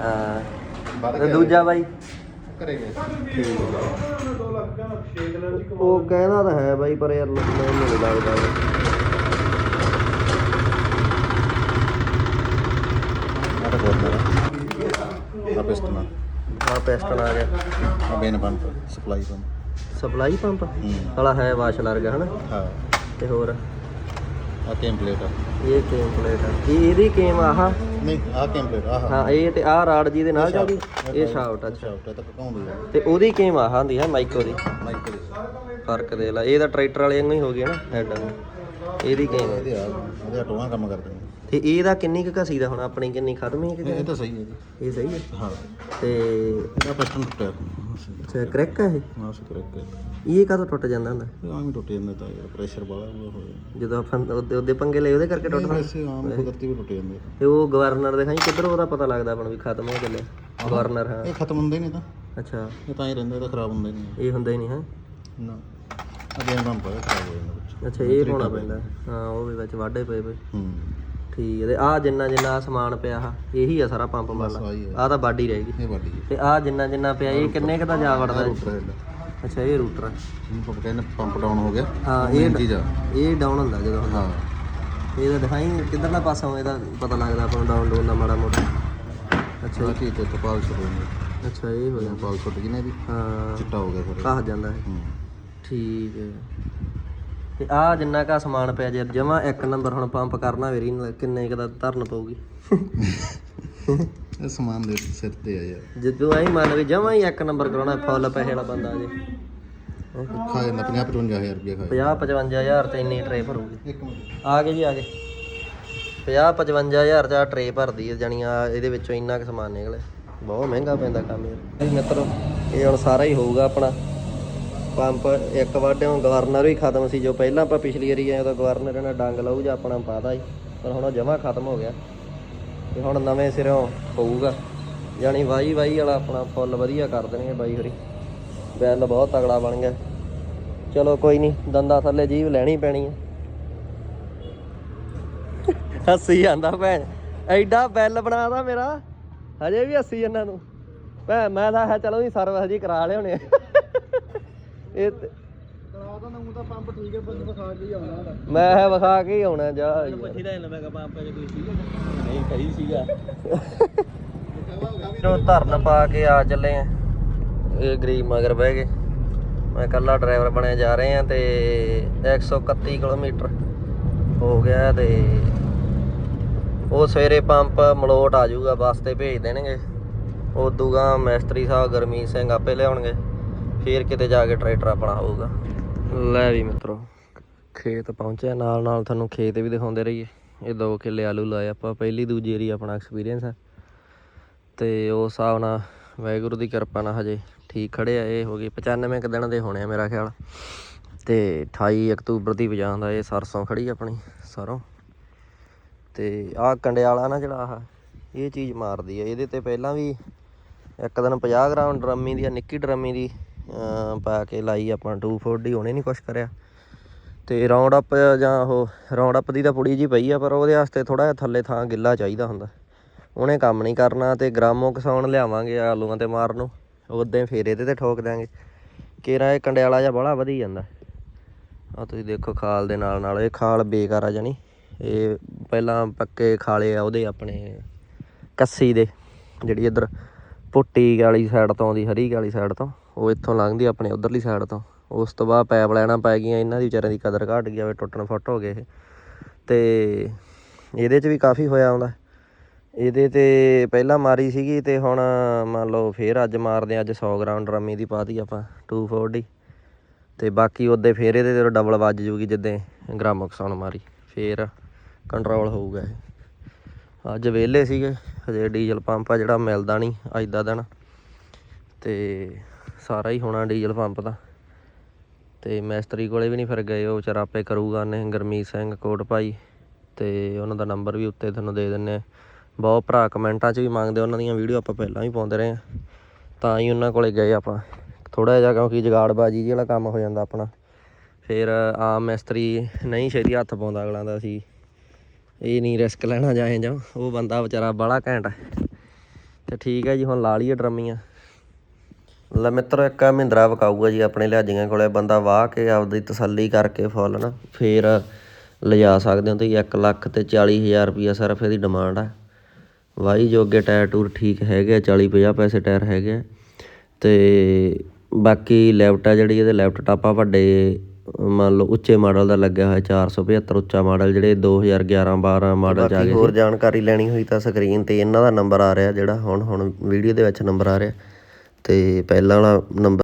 ਹਾਂ। ਤੇ ਗਿਆ। ਦੂਜਾ ਬਾਈ? ਘਰੇ ਗਏ। ਉਹ ਕਹਿੰਦਾ ਤਾਂ ਹੈ ਬਾਈ ਪਰ ਯਾਰ ਮੈਨੂੰ ਨਹੀਂ ਲੱਗਦਾ। ਮੈਂ ਬੋਲ ਰਿਹਾ ਆ ਪਿਸਟਨ ਆ। ਪੈਸਟਨ ਆ ਗਿਆ। ਬੇਨ pump supply pump supply pump? ਹੂੰ। ਵਾਲਾ ਹੈ ਵਾਸ਼ ਲਰਗਾ ਹਨਾ? ਹਾਂ। ਤੇ ਹੋਰ? ਆ ਟੈਂਪਲੇਟ ਆ। ਇਹ ਕੇਮ ਪਲੇਟ ਆ। ਇਹ ਇਹਦੀ ਕੇਮ ਆਹ? ਨਹੀਂ ਆ ਟੈਂਪਲੇਟ ਆ ਹਾਂ ਇਹ ਤੇ ਆਹ ਰਾਡ ਜੀ ਦੇ ਨਾਲ ਚੱਲਦੀ। ਇਹ ਸ਼ਾਫਟ ਅੱਛਾ। ਸ਼ਾਫਟ ਤਾਂ ਪਕਾਉਂਦੀ ਆ। ਤੇ ਉਹਦੀ ਕੇਮ ਆਹ ਹੁੰਦੀ ਹੈ ਮਾਈਕੋ ਦੀ। ਮਾਈਕਲ ਫ਼ਰਕ ਦੇ ਲਾ ਇਹ ਤਾਂ ਟਰੈਕਟਰ ਵਾਲੇ ਵਾਂਗੂ ਹੀ ਹੋ ਗਿਆ ਨਾ ਹੈਡ ਇਹਦੀ ਕੇਮ ਇਹਦੇ ਆ ਟੋਆਂ ਕੰਮ ਕਰਦੇ ਨੇ। ਤੇ ਇਹਦਾ ਕਿੰਨੀ ਕੁ ਘਸੀ ਦਾ ਹੁਣ ਆਪਣੀ ਕਿੰਨੀ ਖਤਮ ਹੀ ਇਹ ਤਾਂ ਸਹੀ ਹੈ ਜੀ। ਇਹ ਸਹੀ ਹੈ? ਹਾਂ। ਤੇ ਇਹਦਾ ਪਸਟਨ ਟੁੱਟਿਆ ਅੱਛਾ ਕਰੈਕ ਹੈ ਇਹ? ਹਾਂ ਸੀ ਕਰੈਕ ਇਹ ਕਦੋਂ ਟੁੱਟ ਜਾਂਦਾ ਹੁੰਦਾ? ਆਮ ਹੀ ਟੁੱਟ ਜਾਂਦਾ ਤਾਂ ਯਾਰ ਪ੍ਰੈਸ਼ਰ ਵਾਲਾ ਹੋ ਜਾਂਦਾ ਜਦੋਂ ਆਪਾਂ ਉਹਦੇ ਉਹਦੇ ਪੰਗੇ ਲਏ ਉਹਦੇ ਕਰਕੇ ਟੁੱਟਦਾ ਵੈਸੇ ਆਮ ਕੁਦਰਤੀ ਵੀ ਟੁੱਟ ਜਾਂਦੇ ਤੇ ਉਹ ਗਵਰਨਰ ਦਿਖਾਈ ਕਿੱਧਰ ਉਹਦਾ ਪਤਾ ਲੱਗਦਾ ਆਪਾਂ ਨੂੰ ਵੀ ਖਤਮ ਹੋ ਚੱਲੇ ਗਵਰਨਰ ਹਾਂ। ਇਹ ਖਤਮ ਹੁੰਦੇ ਨਹੀਂ ਤਾਂ। ਅੱਛਾ। ਇਹ ਤਾਂ ਹੀ ਰਹਿੰਦਾ ਇਹ ਤਾਂ ਖਰਾਬ ਹੁੰਦੇ ਨਹੀਂ ਇਹ ਹੁੰਦਾ ਹੀ ਨਹੀਂ ਹੈ? ਨਾ। ਅਗੇ ਕੰਮ ਪਰ ਖਰਾਬ ਹੋ ਜਾਂਦਾ ਅੱਛਾ ਇਹ ਪਾਉਣਾ ਪੈਂਦਾ। ਹਾਂ ਉਹ ਵੀ ਵਿੱਚ ਵਾਢੇ ਪਏ ਪਏ। ਹੂੰ। ਠੀਕ ਹੈ ਤੇ ਆ ਜਿੰਨਾ ਜਿੰਨਾ ਆਹ ਸਮਾਨ ਪਿਆ ਆ ਇਹੀ ਆ ਸਾਰਾ ਪੰਪ ਆਹੀ ਹੈ ਆ ਤਾਂ ਬਾਡੀ ਰਹੇਗੀ ਇਹ ਵੱਡੀ ਹੈ ਤੇ ਆ ਜਿੰਨਾ ਜਿੰਨਾ ਪਿਆ ਇਹ ਕਿੰਨੇ ਕੁ ਦਾ ਜਾ ਵੜਦਾ ਇਹ? ਰੂਟਰ ਹੈਡ ਅੱਛਾ ਇਹ ਰੂਟਰ ਆ। ਇਹਨੂੰ ਆਪਾਂ ਕਹਿੰਦੇ ਪੰਪ ਡਾਊਨ ਹੋ ਗਿਆ। ਹਾਂ ਇਹ ਚੀਜ਼ ਆ ਇਹ ਡਾਊਨ ਹੁੰਦਾ ਜਦੋਂ ਹੁੰਦਾ। ਹਾਂ। ਇਹਦਾ ਦਿਖਾਈ ਕਿੱਧਰਲਾ ਪਾਸਾ ਇਹਦਾ ਪਤਾ ਲੱਗਦਾ ਆਪਾਂ ਨੂੰ ਡਾਊਨ ਡਾਊਨ ਦਾ ਮਾੜਾ ਮੋਟਾ। ਅੱਛਾ। ਆ ਚੀਜ਼ ਤੇ ਤਪਾਲ ਸ਼ੁਰੂ ਹੋ ਗਈ ਅੱਛਾ ਇਹ ਹੋ ਜਾਂਦਾ। ਪਾਲ ਛੁੱਟ ਗਈ ਨਾ ਇਹਦੀ। ਹਾਂ। ਚਿੱਟਾ ਹੋ ਗਿਆ ਫਿਰ। ਕਾਹ ਜਾਂਦਾ ਹੈ ਹੂੰ। ਠੀਕ ਹੈ ਤੇ ਆ ਜਿੰਨਾ ਕਾ ਸਮਾਨ ਪਿਆ ਜੇ ਜਮਾ ਇੱਕ ਨੰਬਰ ਹੁਣ ਪੰਪ ਕਰਨਾ ਵੇਰੀ ਕਿੰਨੇ ਕੁ ਦਾ ਧਰਨ ਪਊਗੀ। ਇਹ ਸਮਾਨ ਦੇ ਸਿਰ ਤੇ ਆ ਯਾਰ। ਜਦੋਂ ਐਂ ਮੰਨ ਵੀ ਜਮਾ ਹੀ ਇੱਕ ਨੰਬਰ ਕਰਾਉਣਾ ਫੁੱਲ ਪੈਸੇ ਵਾਲਾ ਬੰਦਾ ਜੇ। ਖਾ ਜਾਂਦਾ 50 55000 ਰੁਪਏ ਖਾਏ 50 55000 ਤੇ ਇੰਨੀ ਟਰੇ ਭਰੂਗੀ। ਇੱਕ ਮਿੰਟ। ਆ ਗਏ ਜੀ ਆ ਗਏ। 50 55000 ਦਾ ਟਰੇ ਭਰਦੀ ਹੈ ਆ ਇਹਦੇ ਵਿੱਚੋਂ ਇੰਨਾ ਕੁ ਸਮਾਨ ਨਿਕਲੇ ਬਹੁਤ ਮਹਿੰਗਾ ਪੈਂਦਾ ਕੰਮ ਇਹ ਮਿੱਤਰੋ ਇਹ ਹੁਣ ਸਾਰਾ ਹੀ ਹੋਊਗਾ ਆਪਣਾ। ਪੰਪ ਇੱਕ ਵਾਢਿਓਂ ਗਵਰਨਰ ਵੀ ਖਤਮ ਸੀ, ਜੋ ਪਹਿਲਾਂ ਆਪਾਂ ਪਿਛਲੀ ਵਾਰੀ ਆਏ ਉਦੋਂ ਗਵਰਨਰ ਇਹਨਾਂ ਡੰਗ ਲਾਊ ਜਾਂ ਆਪਣਾ ਪਾਦਾ ਸੀ, ਪਰ ਹੁਣ ਉਹ ਜਮਾ ਖਤਮ ਹੋ ਗਿਆ ਤੇ ਹੁਣ ਨਵੇਂ ਸਿਰੋਂ ਹੋਊਗਾ ਜਾਣੀ ਵਾਈ ਵਾਈ ਵਾਲਾ ਆਪਣਾ ਫੁੱਲ ਵਧੀਆ ਕਰ ਦੇਣਗੇ ਬਾਈ ਹੋਰੀ। ਬੈਲ ਬਹੁਤ ਤਗੜਾ ਬਣ ਗਿਆ। ਚਲੋ ਕੋਈ ਨਹੀਂ ਦੰਦਾ ਥੱਲੇ ਜੀਵ ਲੈਣੀ ਪੈਣੀ ਹੈ ਹੱਸੀ ਜਾਂਦਾ ਭੈਣ, ਐਡਾ ਬੈਲ ਬਣਾਦਾ ਮੇਰਾ, ਹਜੇ ਵੀ ਹੱਸੀ ਇਹਨਾਂ ਨੂੰ। ਭੈ ਮੈਂ ਤਾਂ ਚਲੋ ਜੀ ਸਰਵਿਸ ਜੀ ਕਰਾ ਲਿਆਉਣੇ ਆ। ਇਹ ਤੇ- ਕਰਾ ਤਾਂ ਨੂੰ ਤਾਂ ਪੰਪ ਠੀਕ ਹੈ ਪਰ ਵਿਖਾ ਕੇ ਹੀ ਆਉਣਾ ਮੈਂ ਹੈ ਵਿਖਾ ਕੇ ਹੀ ਆਉਣਾ ਜਾ ਯਾਰ। ਦਾ ਮੈਂ ਕਹਾਂ ਪੰਪ ਚ ਕੋਈ ਸੀਗਾ। ਨਹੀਂ ਕਹੀ ਸੀਗਾ। ਜੋ ਧਰਨ ਪਾ ਕੇ ਆ ਚੱਲੇ ਆ। ਇਹ ਗਰੀਬ ਮਗਰ ਬਹਿ ਗਏ। ਮੈਂ ਇਕੱਲਾ ਡਰਾਈਵਰ ਬਣਿਆ ਜਾ ਰਹੇ ਆ ਤੇ 131 ਕਿਲੋਮੀਟਰ ਹੋ ਗਿਆ ਤੇ ਉਹ ਸਵੇਰੇ ਪੰਪ ਮਲੋਟ ਆ ਜਾਊਗਾ ਬੱਸ ਤੇ ਭੇਜ ਦੇਣਗੇ। ਉਦੂਗਾ ਮੈਸਤਰੀ ਸਾਹਿਬ ਗਰਮੀਤ ਸਿੰਘ ਆਪੇ ਲਿਆਉਣਗੇ। ਫੇਰ ਕਿਤੇ ਜਾ ਕੇ ਟਰੈਕਟਰ ਆਪਣਾ ਹੋਊਗਾ। ਲੈ ਵੀ ਮਿੱਤਰੋ, ਖੇਤ ਪਹੁੰਚਿਆ, ਨਾਲ ਨਾਲ ਤੁਹਾਨੂੰ ਖੇਤ ਵੀ ਦਿਖਾਉਂਦੇ ਰਹੀਏ। ਇਹ ਦੋ ਕਿੱਲੇ ਆਲੂ ਲਾਏ, ਆਪਾਂ ਪਹਿਲੀ ਦੂਜੀ ਏਰੀ ਆਪਣਾ ਐਕਸਪੀਰੀਅੰਸ ਹੈ। ਤੇ ਉਸ ਹਿਸਾਬ ਨਾਲ ਵਾਹਿਗੁਰੂ ਦੀ ਕਿਰਪਾ ਨਾਲ ਹਜੇ ਠੀਕ ਖੜੇ ਆ, ਇਹ ਹੋ ਗਏ 95 ਕੁ ਦਿਨ ਦੇ ਹੋਣੇ ਆ ਮੇਰਾ ਖਿਆਲ। ਤੇ 28 ਅਕਤੂਬਰ ਦੀ ਵਜਾਉਣ ਦਾ ਇਹ ਸਰਸੋਂ ਖੜੀ ਆਪਣੀ, ਸਰੋਂ। ਤੇ ਆਹ ਕੰਡਿਆਲਾ ਨਾ ਜਿਹੜਾ ਆਹ, ਇਹ ਚੀਜ਼ ਮਾਰਦੀ ਆ, ਇਹਦੇ ਤੇ ਪਹਿਲਾਂ ਵੀ ਇੱਕ ਦਿਨ 50 ਗ੍ਰਾਮ ਡਰਮੀ ਦੀ ਆ, ਨਿੱਕੀ ਡਰਮੀ ਦੀ। ਪਾ ਕੇ ਲਾਈ ਆਪਾਂ 240 ਉਹਨੇ ਨਹੀਂ ਕੁਛ ਕਰਿਆ। ਤੇ ਰਾਉਂਡ ਅਪ ਜਾਂ ਉਹ ਰਾਉਂਡ ਅਪ ਦੀ ਤਾਂ ਪੁੜੀ ਜੀ ਪਈ ਆ, ਪਰ ਉਹਦੇ ਵਾਸਤੇ ਥੋੜਾ ਜਿਹਾ ਥੱਲੇ ਥਾਂ ਗਿੱਲਾ ਚਾਹੀਦਾ ਹੁੰਦਾ। ਉਹਨੇ ਕੰਮ ਨਹੀਂ ਕਰਨਾ ਤੇ ਗ੍ਰਾਮੋ ਕਿਸਾਨ ਲਿਆਵਾਂਗੇ ਆਲੂਆਂ ਤੇ ਮਾਰਨ ਨੂੰ ਉਦਾਂ ਹੀ ਫੇਰ ਇਹਦੇ ਤੇ ਠੋਕ ਦਿਆਂਗੇ। ਕੇਰਾ ਇਹ ਕੰਡਿਆਲਾ ਜਿਹਾ ਬੜਾ ਵਧੀ ਜਾਂਦਾ। ਆ ਤੁਸੀਂ ਦੇਖੋ ਖਾਲ ਦੇ ਨਾਲ ਨਾਲ, ਇਹ ਖਾਲ ਬੇਕਾਰ ਆ ਜਾਣੀ। ਇਹ ਪਹਿਲਾਂ ਪੱਕੇ ਖਾਲੇ ਆ ਉਹਦੇ ਆਪਣੇ ਕੱਸੀ ਦੇ, ਜਿਹੜੀ ਇੱਧਰ ਪੁੱਟੀ ਵਾਲੀ ਸਾਈਡ ਤੋਂ ਆਉਂਦੀ, ਹਰੀ ਵਾਲੀ ਸਾਈਡ ਤੋਂ। ਉਹ ਇੱਥੋਂ ਲੰਘਦੀ ਆਪਣੇ ਉਧਰਲੀ ਸਾਈਡ ਤੋਂ। ਉਸ ਤੋਂ ਬਾਅਦ ਪੈਪ ਲੈਣਾ ਪੈ ਗਈਆਂ ਇਹਨਾਂ ਦੀ ਵਿਚਾਰਿਆਂ ਦੀ ਕਦਰ ਘਟ ਗਈ ਵੇ ਟੁੱਟਣ ਫੁੱਟ ਹੋ ਗਏ ਇਹ। ਤੇ ਇਹਦੇ 'ਚ ਵੀ ਕਾਫੀ ਹੋਇਆ ਆਉਂਦਾ। ਇਹਦੇ ਤੇ ਪਹਿਲਾਂ ਮਾਰੀ ਸੀਗੀ ਤੇ ਹੁਣ ਮੰਨ ਲਓ ਫੇਰ ਅੱਜ ਮਾਰਦੇ ਹਾਂ, ਅੱਜ 100 ਗ੍ਰਾਮ ਡਰਮੀ ਦੀ ਪਾਤੀ ਆਪਾਂ 240 ਤੇ ਬਾਕੀ ਉਹਦੇ ਫੇਰ ਇਹਦੇ ਤੇ ਡਬਲ ਵੱਜ ਜੂਗੀ ਜਿੱਦਾਂ ਗ੍ਰਾਮੋਕਸਨ ਮਾਰੀ ਫੇਰ ਕੰਟਰੋਲ ਹੋਊਗਾ ਇਹ। ਅੱਜ ਵਿਹਲੇ ਸੀਗੇ ਹਜੇ ਡੀਜ਼ਲ ਪੰਪ ਆ ਜਿਹੜਾ ਮਿਲਦਾ ਨਹੀਂ ਅੱਜ ਦਾ ਦਿਨ। ਤੇ ਸਾਰਾ ਹੀ ਹੋਣਾ ਡੀਜ਼ਲ ਪੰਪ ਦਾ। ਤੇ ਮੈਸਤਰੀ ਕੋਲੇ ਵੀ ਨਹੀਂ ਫਿਰ ਗਏ, ਉਹ ਵਿਚਾਰਾ ਆਪੇ ਕਰੂਗਾ ਨੇ ਗਰਮੀਤ ਸਿੰਘ ਕੋਟ ਭਾਈ। ਤੇ ਉਹਨਾਂ ਦਾ ਨੰਬਰ ਵੀ ਉੱਤੇ ਤੁਹਾਨੂੰ ਦੇ ਦਿੰਨੇ ਬਹੁਤ ਭਰਾ ਕਮੈਂਟਾਂ 'ਚ ਵੀ ਮੰਗਦੇ ਉਹਨਾਂ ਦੀਆਂ ਵੀਡੀਓ ਆਪਾਂ ਪਹਿਲਾਂ ਵੀ ਪਾਉਂਦੇ ਰਹੇ ਆ। ਤਾਂ ਹੀ ਉਹਨਾਂ ਕੋਲੇ ਗਏ ਆਪਾਂ। ਥੋੜਾ ਜਿਹਾ ਕਿਉਂਕਿ ਜਗਾੜਬਾਜੀ ਜਿਹੀ ਵਾਲਾ ਕੰਮ ਹੋ ਜਾਂਦਾ ਆਪਣਾ। ਫਿਰ ਆਮ ਮਿਸਤਰੀ ਨਹੀਂ ਛੇਤੀ ਹੱਥ ਪਾਉਂਦਾ ਅਗਲਾਂ ਦਾ ਸੀ। ਇਹ ਨਹੀਂ ਰਿਸਕ ਲੈਣਾ ਜਾਏ ਜਾਂ ਉਹ ਬੰਦਾ ਵਿਚਾਰਾ ਬੜਾ ਘੈਂਟ ਹੈ ਤੇ ਠੀਕ ਹੈ ਜੀ, ਹੁਣ ਲਾ ਲਈਏ ਡਰਮੀਆਂ। ਲੈ ਮਿੱਤਰੋ, ਇੱਕ ਆਹ ਮਹਿੰਦਰਾ ਵਿਕਾਊਗਾ ਜੀ ਆਪਣੇ ਲਿਹਾਜੀਆਂ ਕੋਲੇ। ਬੰਦਾ ਵਾਹ ਕੇ ਆਪਦੀ ਤਸੱਲੀ ਕਰਕੇ ਫੁੱਲ ਨਾ ਫੇਰ ਲਿਜਾ ਸਕਦੇ ਹੋ ਤੁਸੀਂ। 1 ਲੱਖ ਤੇ 40000 ਰੁਪਈਆ ਸਿਰਫ ਇਹਦੀ ਡਿਮਾਂਡ ਆ। ਵਾਹੀ ਜੋਗੇ ਟਾਇਰ ਟੂਰ ਠੀਕ ਹੈਗੇ ਆ 40 50 ਪੈਸੇ ਟਾਇਰ ਹੈਗੇ ਆ। ਤੇ ਬਾਕੀ ਲੈਫਟ ਆ ਜਿਹੜੀ, ਇਹਦੇ ਲੈਫਟ ਟਾਪਾ ਵੱਡੇ, ਮੰਨ ਲਓ ਉੱਚੇ ਮਾਡਲ ਦਾ ਲੱਗਿਆ ਹੋਇਆ 475 ਉੱਚਾ ਮਾਡਲ, ਜਿਹੜੇ 2011 12 ਮਾਡਲ ਜਾ ਗਏ ਹੋਰ ਜਾਣਕਾਰੀ ਲੈਣੀ ਹੋਈ ਤਾਂ ਸਕਰੀਨ ਤੇ ਇਹਨਾਂ ਦਾ ਨੰਬਰ ਆ ਰਿਹਾ ਜਿਹੜਾ ਹੁਣ ਹੁਣ ਵੀਡੀਓ ਦੇ ਵਿੱਚ ਨੰਬਰ ਆ ਰਿਹਾ। ਤੇ ਪਹਿਲਾਂ ਵਾਲਾ ਨੰਬਰ